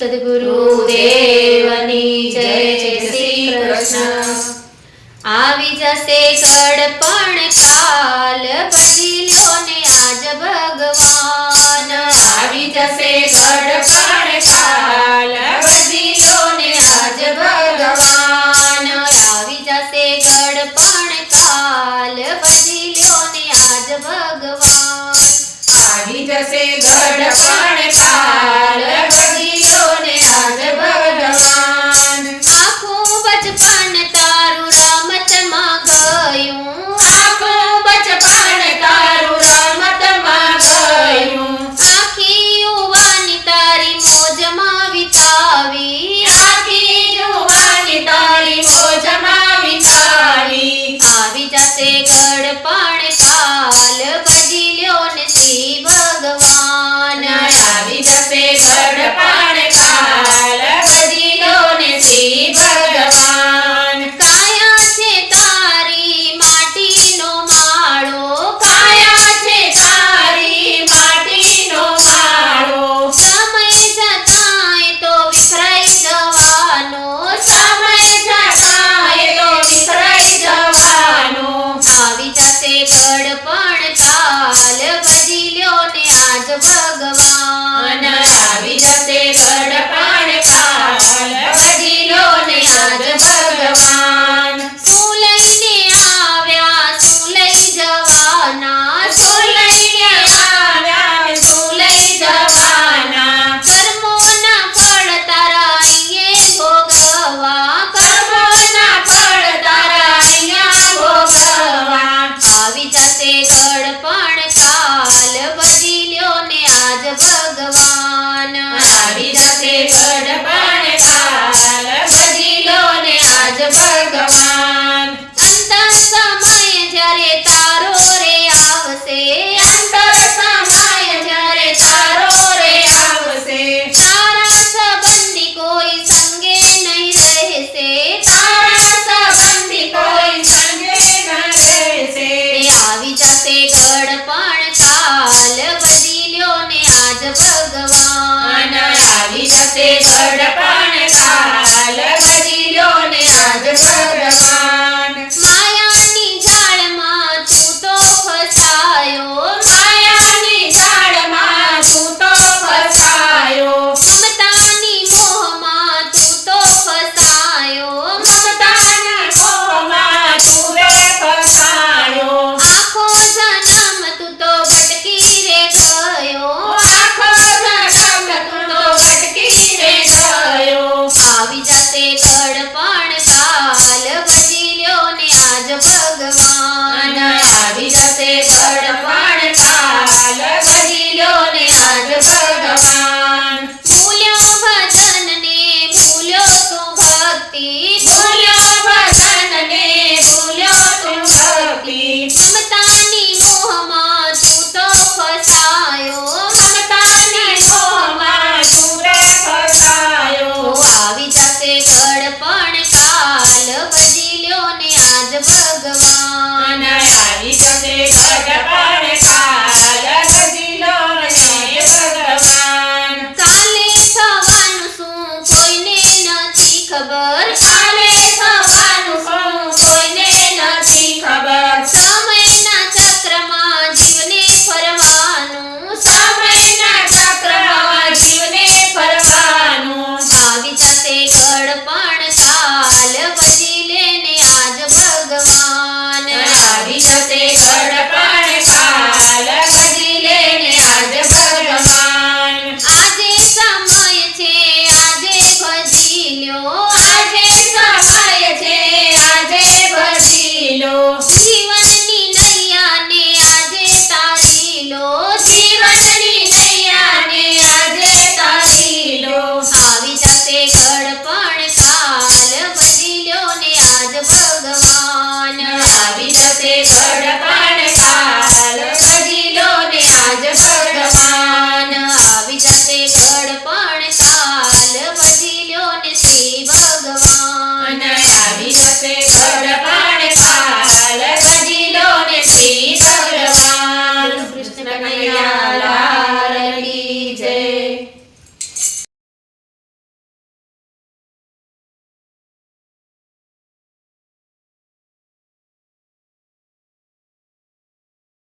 સદગુરુદેવની જય જય શ્રી કૃષ્ણ આવી જશે કડપણ કાલ બદલ્યો ને આજ ભગવાન આવી જશે કડપણ કાલ બદલ્યો ને આજ ભગવાન આવી જશે ગડપણ કાલ બદલ્યો ને આજ ભગવાન આવી જશે ગડપણ સેકડ પણ ચાલ ભરી લ્યો ને આજ ભગવાન. આવી જશે કડપણ પણ ચાલ பாட message.